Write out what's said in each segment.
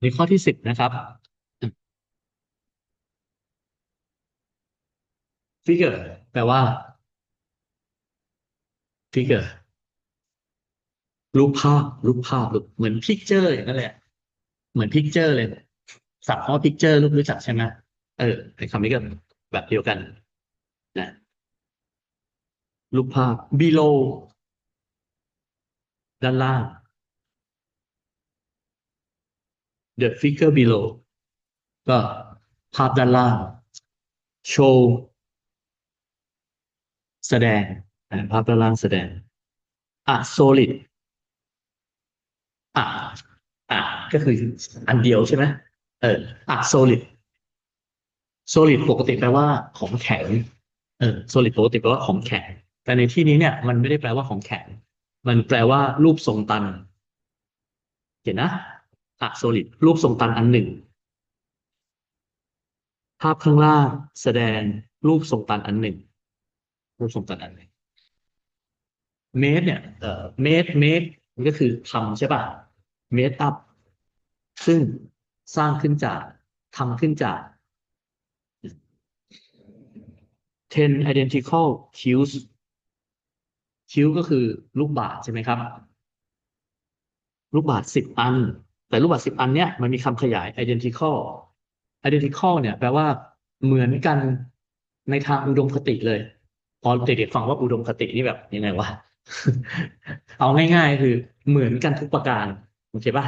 ในข้อที่สิบนะครับ figure แปลว่า figure รูปภาพรูปภาพรูปเหมือน picture อย่างนั้นแหละ เหมือน picture เลยศัพท์คำว่า picture รูปรู้จักใช่ไหมเออในคำนี้ก็แบบเดียวกันนะรูปภาพ below ด้านล่าง the figure below ก็ภาพด้านล่าง show แสดงภาพด้านล่างแสดง อะ solid อะอะก็คืออันเดียวใช่ไหมเอออะ solid solid ปกติแปลว่าของแข็งเออ solid ปกติแปลว่าของแข็ง แต่ในที่นี้เนี่ย มันไม่ได้แปลว่าของแข็ง มันแปลว่ารูปทรงตัน เห็นนะ อะ solid รูปทรงตันอันหนึ่ง ภาพข้างล่างแสดงรูปทรงตันอันหนึ่ง รูปทรงตันอันหนึ่งเมตรเนี่ยเอ่อเมตรเมตรก็คือทำใช่ป่ะเมตรอัพซึ่งสร้างขึ้นจากทำขึ้นจาก ten identical cubes cube ก็คือลูกบาศใช่ไหมครับ ลูกบาศสิบอัน แต่ลูกบาศก์สิบอันเนี้ยมันมีคำขยาย identical identical เนี่ยแปลว่าเหมือนกันในทางอุดมคติเลย พอเด็กๆฟังว่าอุดมคตินี่แบบยังไงวะเอาง่ายๆ คือเหมือนกันทุกประการโอเคป่ะ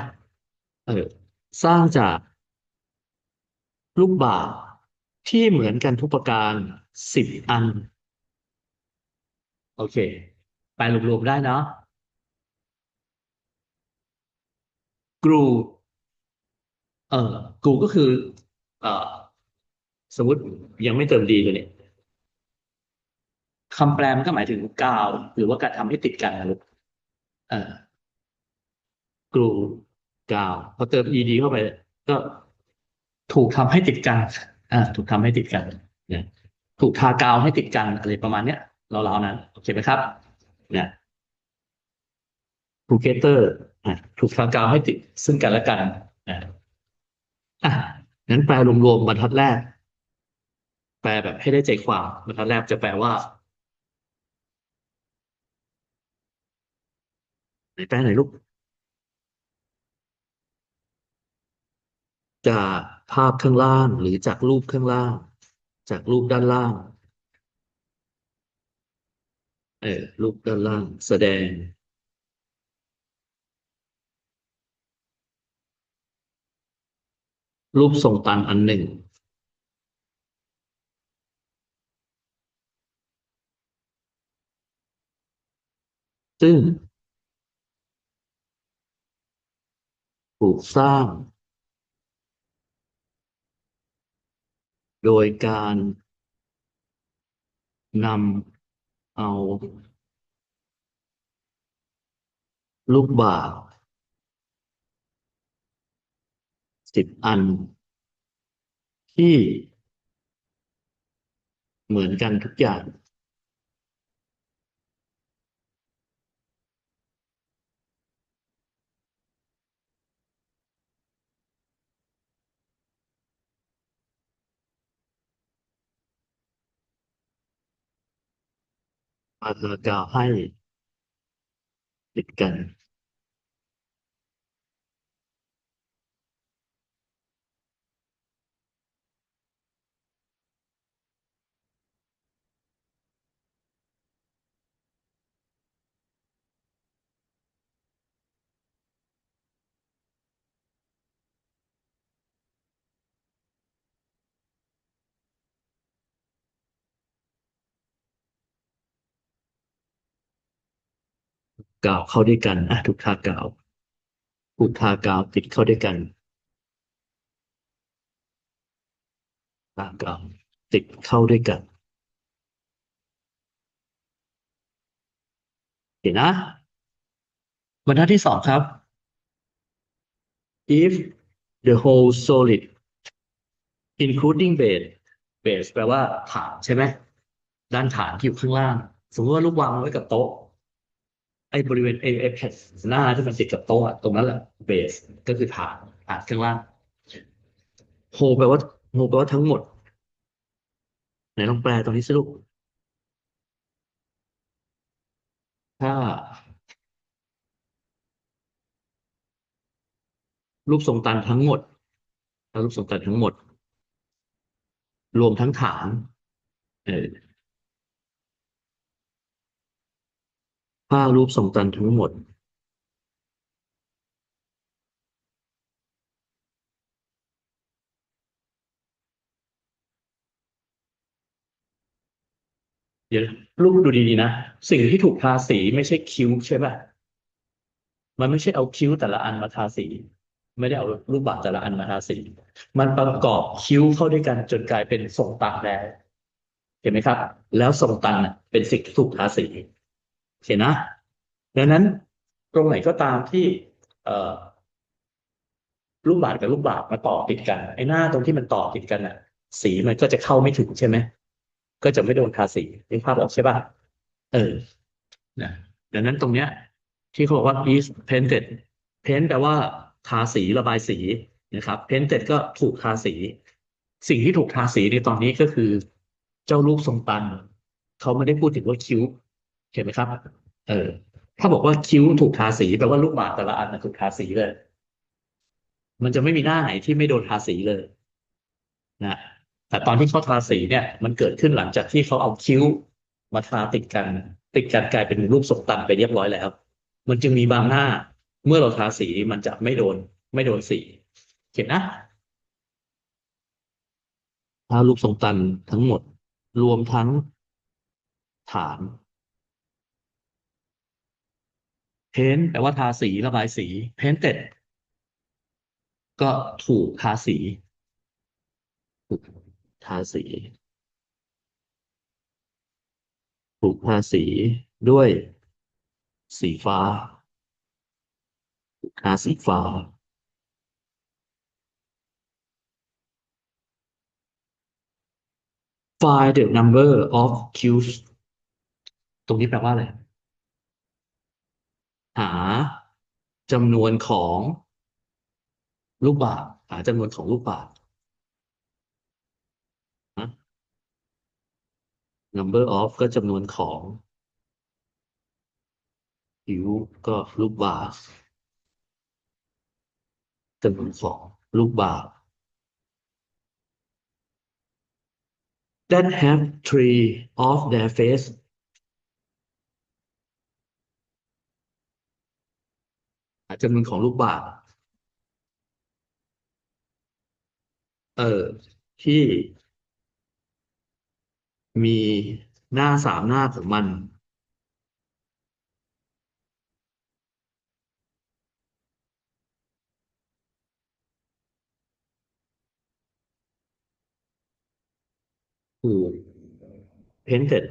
เออสร้างจากลูกบาศก์ที่เหมือนกันทุกประการสิบอัน โอเคแปรวมๆได้เนาะ กรูเอ่อกรูก็คือ เอ่อ สมมติยังไม่เติมดีเลยเนี่ยคำแปลมันก็หมายถึงกาวหรือว่าการทำให้ติดกันนะลูกเออกรูกาวพอเติม ed เข้าไป ก็ถูกทำให้ติดกันอ่าถูกทำให้ติดกันเนี่ยถูกทากาวให้ติดกันอะไรประมาณเนี้ยเราๆนั้น โอเคไหมครับเนี่ย ทูเกเตอร์ถูกทากาวให้ติดซึ่งกันและกันอะอะงั้นแปลรวมๆบรรทัดแรก แปลแบบให้ได้ใจความบรรทัดแรกจะแปลว่าไหนแปลไหนลูก จากภาพข้างล่างหรือจากรูปข้างล่าง จากรูปด้านล่าง เออรูปด้านล่าง แสดง รูปทรงตันอันหนึ่ง ซึ่ง ถูกสร้าง โดยการนำเอา ลูกบาศก์ สิบอัน ที่เหมือนกันทุกอย่าง มาทากาวให้ติดกัน กาวเข้าด้วยกันอะถูกทากาวถูกทากาวติดเข้าด้วยกันทากาวติดเข้าด้วยกันเห็นนะบรรทัดที่สองครับ if the whole solid including base base แปลว่าฐานใช่ไหม ด้านฐานที่อยู่ข้างล่าง สมมติว่าลูกวางไว้กับโต๊ะ ไอ้บริเวณไอ้ไอ้แผ่นหน้าที่มันติดกับโต๊ะอะตรงนั้นแหละเบสก็คือฐานอ่านข้างล่าง whole แปลว่า whole แปลว่าทั้งหมด ไหนลองแปลตรงนี้สิลูกถ้า รูปทรงตันทั้งหมดถ้ารูปทรงตันทั้งหมด รวมทั้งฐานเออ ถ้ารูปทรงตันทั้งหมดเดี๋ยวลูกดูดีๆนะ สิ่งที่ถูกทาสีไม่ใช่คิ้วใช่ป่ะมันไม่ใช่เอาคิ้วแต่ละอันมาทาสี ไม่ได้เอารูปบาศก์แต่ละอันมาทาสี มันประกอบคิ้วเข้าด้วยกันจนกลายเป็นทรงตันแล้วเห็นไหมครับ แล้วทรงตันเป็นสิ่งที่ถูกทาสี เห็นนะดังนั้นตรงไหนก็ตามที่ เอ่อรูปบาศกับรูปบาศมาต่อติดกันไอ้หน้าตรงที่มันต่อติดกันน่ะ สีมันก็จะเข้าไม่ถึงใช่ไหมก็จะไม่โดนทาสีนึกภาพออกใช่ป่ะเออนะดังนั้นตรงเนี้ย ที่เขาบอกว่า is painted paint แปลว่าทาสีระบายสีนะครับ painted ก็ถูกทาสี สิ่งที่ถูกทาสีในตอนนี้ก็คือ เจ้ารูปทรงตันเขาไม่ได้พูดถึงว่าคิ้ว เห็นไหมครับ เออ ถ้าบอกว่าคิ้วถูกทาสีแปลว่าลูกบาศก์แต่ละอันนะถูกทาสีเลย มันจะไม่มีหน้าไหนที่ไม่โดนทาสีเลยนะแต่ตอนที่เขาทาสีเนี่ย มันเกิดขึ้นหลังจากที่เขาเอาคิ้วมาทาติดกัน ติดกันกลายเป็นรูปทรงตันไปเรียบร้อยแล้ว มันจึงมีบางหน้า เมื่อเราทาสีมันจะไม่โดน ไม่โดนสี เห็นนะถ้ารูปทรงตันทั้งหมด รวมทั้งฐาน เพ้นแปลว่าทาสีระบายสีเพ้นเต็ดก็ถูกทาสี ถูกทาสี ถูกทาสีด้วยสีฟ้า ถูกทาสีฟ้า find the number of cues ตรงนี้แปลว่าอะไร หาจำนวนของลูกบาศก์หาจำนวนของลูกบาศก์นะ number of ก็จำนวนของ cue ก็ลูกบาศก์จำนวนของลูกบาศก์ that have three of their face หา จำนวนของลูกบาศก์เออที่มีหน้าสามหน้าของมัน ถูก painted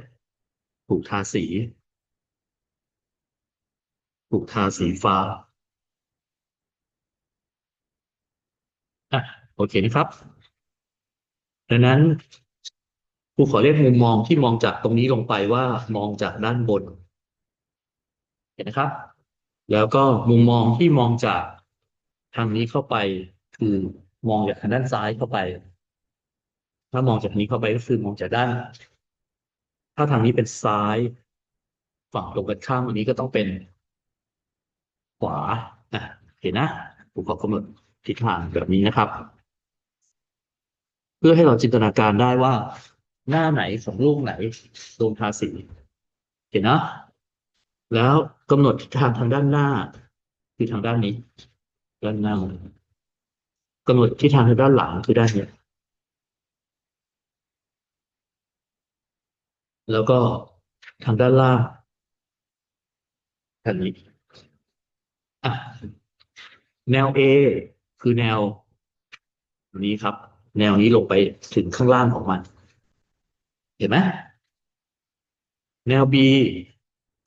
ถูกทาสี ถูกทาสีฟ้า อะโอเคนะครับ ดังนั้นครูขอเรียกมุมมองที่มองจากตรงนี้ลงไปว่ามองจากด้านบน เห็นนะครับ แล้วก็มุมมองที่มองจากทางนี้เข้าไป คือมองจากทางด้านซ้ายเข้าไป ถ้ามองจากนี้เข้าไปก็คือมองจากด้าน ถ้าทางนี้เป็นซ้าย ฝั่งตรงกันข้ามอันนี้ก็ต้องเป็น ขวาอะเห็นนะผมขอกำหนด ทิศทางแบบนี้นะครับ เพื่อให้เราจินตนาการได้ว่า หน้าไหนของลูกไหนโดนทาสีเห็นนะ แล้วกำหนดทิศทางทางด้านหน้า คือทางด้านนี้ ด้านหน้ากำหนดทิศทางทางด้านหลังคือด้านนี้แล้วก็ทางด้านล่างด้านนี้แนว A คือแนวนี้ครับ แนวนี้ลงไปถึงข้างล่างของมัน เห็นไหมแนว B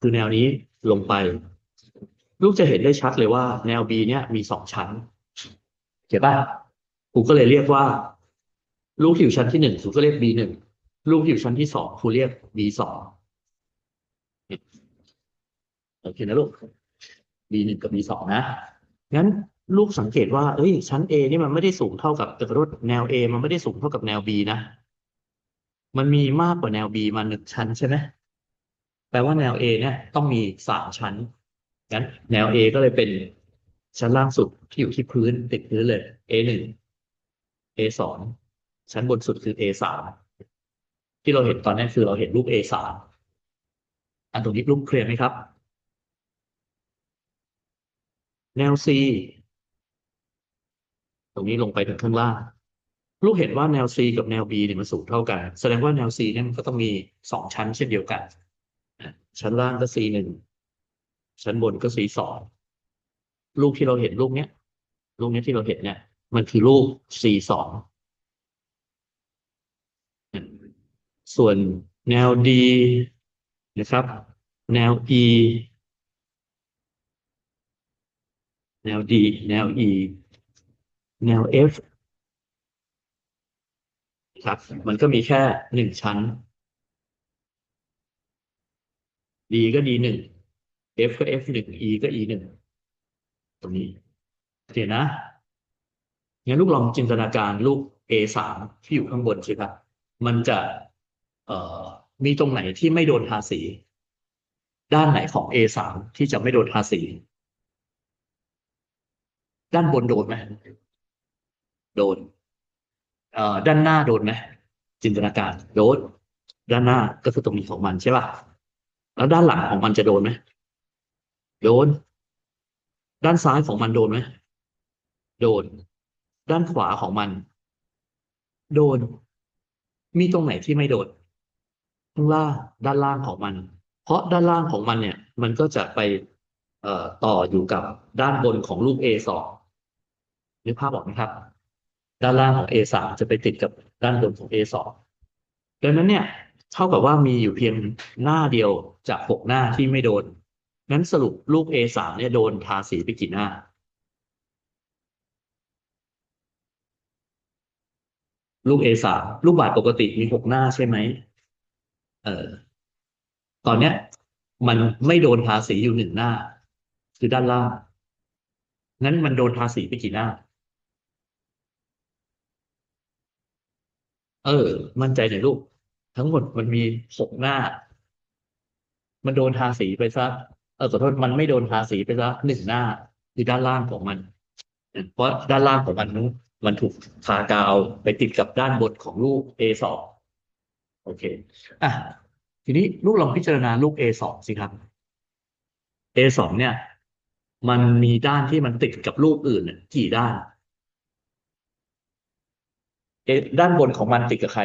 คือแนวนี้ลงไป ลูกจะเห็นได้ชัดเลยว่า แนว B เนี่ยมีสองชั้นเห็นป่ะครูก็เลยเรียกว่า ลูกที่อยู่ชั้นที่หนึ่งครูก็เรียก B หนึ่งลูกที่อยู่ชั้นที่สองครูเรียก B สองโอเคนะลูก B หนึ่งกับ B สองนะงั้น ลูกสังเกตว่าเอ้ย ชั้น A นี่มันไม่ได้สูงเท่ากับต่ขอโทษแนว A มันไม่ได้สูงเท่ากับแนว B นะ มันมีมากกว่าแนว B มาหนึ่งชั้นใช่ไหมแปลว่าแนว A เนี่ยต้องมีสามชั้นงั้นแนว A ก็เลยเป็นชั้นล่างสุดที่อยู่ที่พื้นติดพื้นเลย A หนึ่ง A สองชั้นบนสุดคือ A สามที่เราเห็นตอนนี้คือเราเห็นรูป A สามอันตรงนี้รูปเคลียร์ไหมครับ แนว C ตรงนี้ลงไปถึงข้างล่างลูกเห็นว่าแนว C กับแนว B เนี่ยมันสูงเท่ากัน แสดงว่าแนว C เนี่ยมันก็ต้องมีสองชั้นเช่นเดียวกัน ชั้นล่างก็ C หนึ่งชั้นบนก็ C สองลูกที่เราเห็นลูกเนี้ยลูกเนี้ยที่เราเห็นเนี่ย มันคือลูก C สองส่วนแนว D นะครับ แนว E แนว D แนว E แนว F ครับ มันก็มีแค่หนึ่งชั้น D ก็ D หนึ่ง F ก็ F หนึ่ง E ก็ E หนึ่งตรงนี้โอเคนะงั้นลูกลองจินตนาการลูก A สามที่อยู่ข้างบนสิครับ มันจะ เอ่อ มีตรงไหนที่ไม่โดนทาสี ด้านไหนของ A สามที่จะไม่โดนทาสี ด้านบนโดนไหม โดนเอ่อด้านหน้าโดนไหมจินตนาการโดนด้านหน้าก็คือตรงนี้ของมันใช่ป่ะแล้วด้านหลังของมันจะโดนไหมโดน ด้านซ้ายของมันโดนไหมโดน ด้านขวาของมัน โดน มีตรงไหนที่ไม่โดนข้างล่างด้านล่างของมัน เพราะด้านล่างของมันเนี่ย มันก็จะไปเอ่อต่ออยู่กับด้านบนของลูก A สองนึกภาพออกไหมครับ ด้านล่างของ A สามจะไปติดกับด้านบนของ A สองดังนั้นเนี่ยเท่ากับว่ามีอยู่เพียงหน้าเดียวจากหกหน้าที่ไม่โดนนั้นสรุปลูก A สามเนี่ยโดนทาสีไปกี่หน้า ลูก A สามลูกบาศก์ปกติมีหกหน้าใช่ไหม เออ ตอนเนี้ย มันไม่โดนทาสีอยู่หนึ่งหน้า คือด้านล่าง งั้นมันโดนทาสีไปกี่หน้า เออ มั่นใจหน่อยลูก ทั้งหมดมันมีหกหน้า มันโดนทาสีไปซะเออขอโทษมันไม่โดนทาสีไปซะหนึ่งหน้าคือด้านล่างของมัน เพราะด้านล่างของมันนั้นมันถูกทากาวไปติดกับด้านบนของลูก A สองโอเคอะทีนี้ลูกลองพิจารณาลูก A สองสิครับ A สองเนี่ย มันมีด้านที่มันติดกับลูกอื่น กี่ด้าน ด้านบนของมันติดกับใคร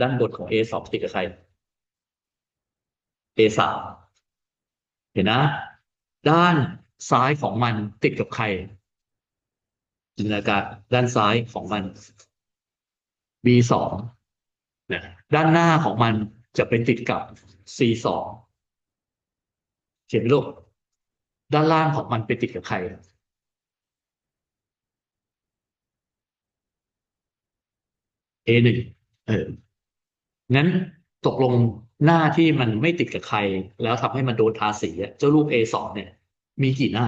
ด้านบนของ A สองติดกับใคร A สามเห็นนะ ด้านซ้ายของมันติดกับใครจินตนาการด้านซ้ายของมัน B สองนะด้านหน้าของมันจะไปติดกับ C สองเขียนลูกด้านล่างของมันไปติดกับใคร A หนึ่งเอองั้นตกลงหน้าที่มันไม่ติดกับใคร แล้วทำให้มันโดนทาสีเจ้าลูก A สองเนี่ย มีกี่หน้า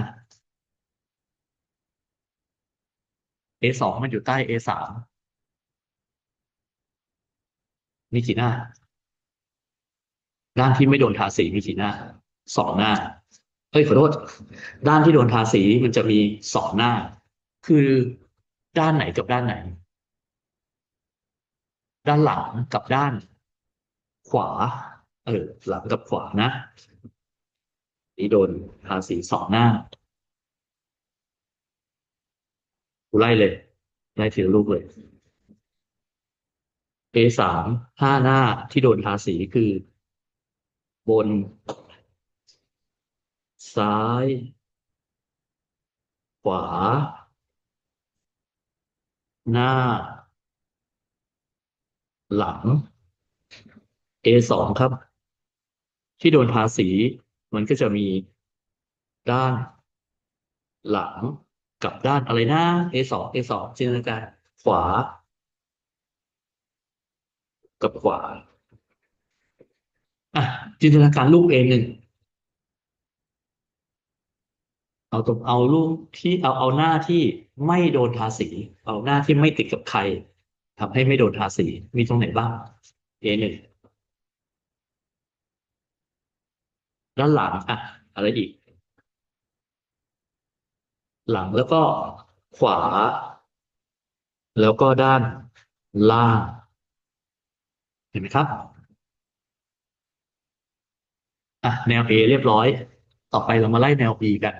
A สองมันอยู่ใต้ A สามมีกี่หน้าด้านที่ไม่โดนทาสีมีกี่หน้าสองหน้าเอ้ยขอโทษด้านที่โดนทาสีมันจะมีสองหน้า คือด้านไหนกับด้านไหน ด้านหลังกับด้าน ขวา เออ หลังกับขวานะ นี่โดนทาสีสองหน้ากูไล่เลย ไล่ทีละลูกเลย A สามห้าหน้าที่โดนทาสีคือ บน ซ้าย ขวา หน้า หลัง A สองครับ ที่โดนทาสีมันก็จะมีด้าน หลังกับด้านอะไรนะ A สอง A สองจินตนาการขวา กับขวาอะจินตนาการลูก A หนึ่งเอาตรงเอาลูกที่เอาเอาหน้าที่ไม่โดนทาสีเอาหน้าที่ไม่ติดกับใคร ทำให้ไม่โดนทาสี มีตรงไหนบ้าง A หนึ่งด้านหลังอะ อะไรอีก หลังแล้วก็ขวา แล้วก็ด้านล่าง เห็นไหมครับอะแนว A เรียบร้อย ต่อไปเรามาไล่แนว B กัน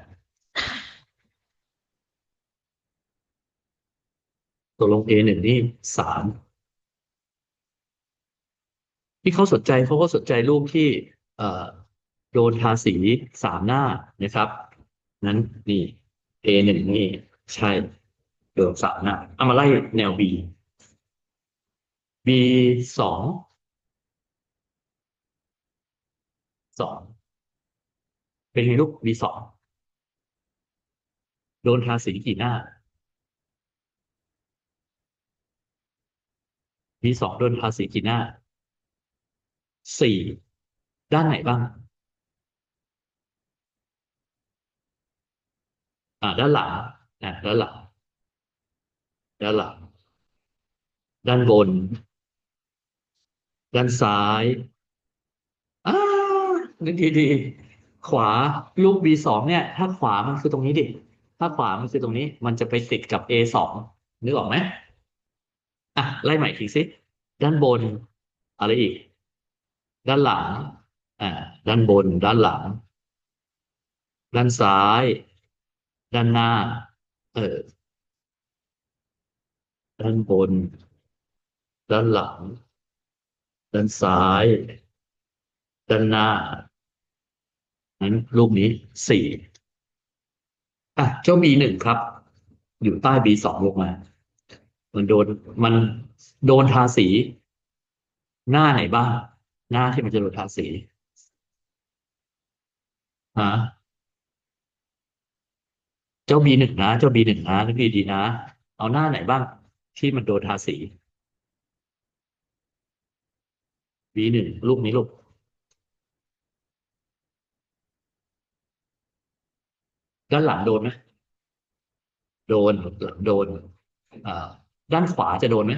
ตกลง A หนึ่งนี่สามที่เขาสนใจเขาก็สนใจรูปที่โดนทาสีสามหน้านะครับ นั้นนี่ A หนึ่งนี่ใช่โดนสามหน้าเอามาไล่แนว B B สองสองเป็นไงลูก B สองโดนทาสีกี่หน้า B สองโดนทาสีกี่หน้าสี่ด้านไหนบ้าง อ่าด้านหลังอ่าด้านหลังด้านหลัง ด้านบน ด้านซ้ายอ้านึกดีๆขวาลูก B สองเนี่ย ถ้าขวามันคือตรงนี้ดิ ถ้าขวามันคือตรงนี้ มันจะไปติดกับ A สองนึกออกไหม อะไล่ใหม่ทีสิด้านบน อะไรอีก ด้านหลังอ่าด้านบน ด้านหลัง ด้านซ้าย ด้านหน้า เออด้านบน ด้านหลัง ด้านซ้าย ด้านหน้านั้นรูปนี้สี่อะเจ้า B หนึ่งครับ อยู่ใต้ B สองลงมา มันโดนมันโดนทาสี หน้าไหนบ้าง หน้าที่มันจะโดนทาสีฮะเจ้า B หนึ่งนะ เจ้า B หนึ่งนะนึกดีๆนะ เอาหน้าไหนบ้าง ที่มันโดนทาสี B หนึ่งรูปนี้ลูกด้านหลังโดนไหมโดนหลังโดนอ่า ด้านขวาจะโดนไหม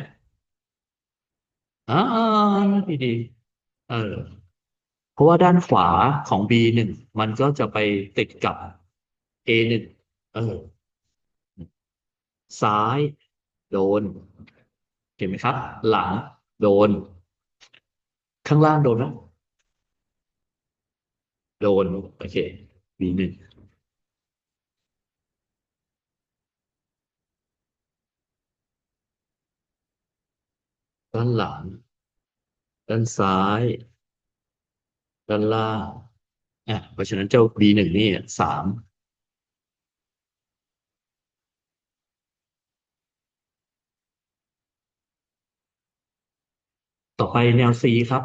อ่าดีดีเออ เพราะว่าด้านขวาของ B หนึ่งมันก็จะไปติดกับ A หนึ่งเออ ซ้ายโดน เห็นไหมครับ หลังโดน ข้างล่างโดนไหมโดน โอเค B หนึ่ง ด้านหลัง ด้านซ้าย ด้านล่างอะเพราะฉะนั้นเจ้า B หนึ่งนี่สามต่อไปแนว C ครับ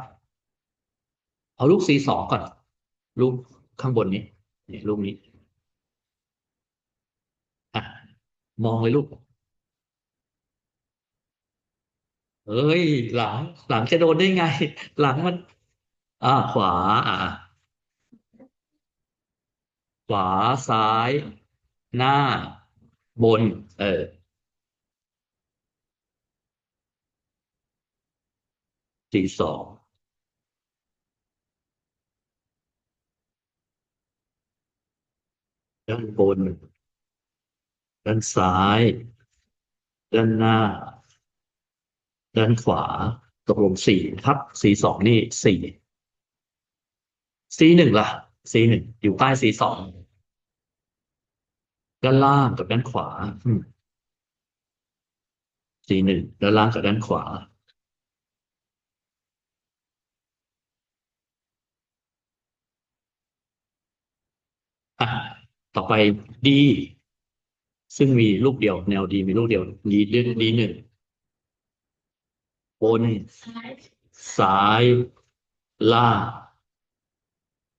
เอาลูก C สองก่อน ลูกข้างบนนี้นี่ลูกนี้ อะ มองเลยลูก เอ้ย หลัง หลังจะโดนได้ไง หลังมัน อ่า ขวา อ่า ขวาซ้าย หน้า บน เออ C สองด้านบน ด้านซ้าย ด้านหน้า ด้านขวาตกลงสี่ครับ C สองนี่สี่ C หนึ่งล่ะ C หนึ่งอยู่ใต้ C สองด้านล่างกับด้านขวาอืม C หนึ่งด้านล่างกับด้านขวาอะต่อไป D ซึ่งมีลูกเดียว แนว D มีลูกเดียว D เรื่อง D หนึ่ง บน ซ้าย ล่าง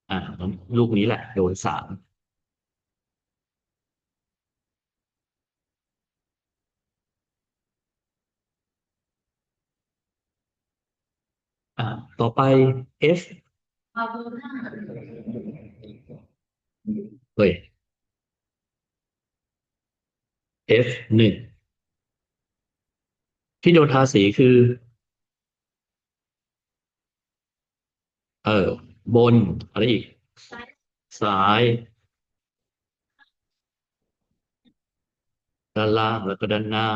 อ่าลูกนี้แหละ โดนสามอ่าต่อไป F เฮ้ย F หนึ่งที่โดนทาสีคือ เออ บน อะไรอีก ซ้าย ด้านล่างแล้วก็ด้านหน้า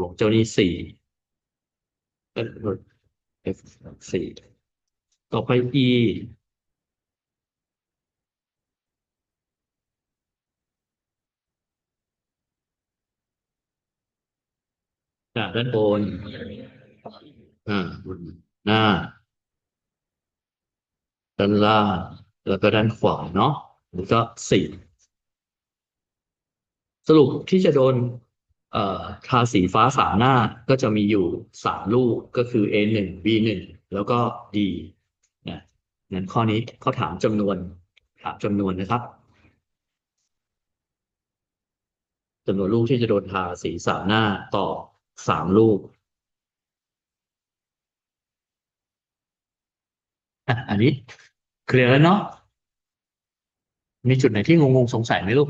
วงเจ้านี้สี่เอ่อ F สี่ต่อไป E จากด้านบนอ่าบนหน้าด้านล่างแล้วก็ด้านขวาเนาะแล้วก็สี่สรุปที่จะโดนเอ่อทาสีฟ้าสามหน้าก็จะมีอยู่สามลูกก็คือ A หนึ่ง B หนึ่งแล้วก็ D นะงั้นข้อนี้เขาถามจำนวนถามจำนวนนะครับจำนวนลูกที่จะโดนทาสีสามหน้าต่อ สามลูกอะอันนี้เคลียร์แล้วเนาะมีจุดไหนที่งงๆสงสัยไหมลูก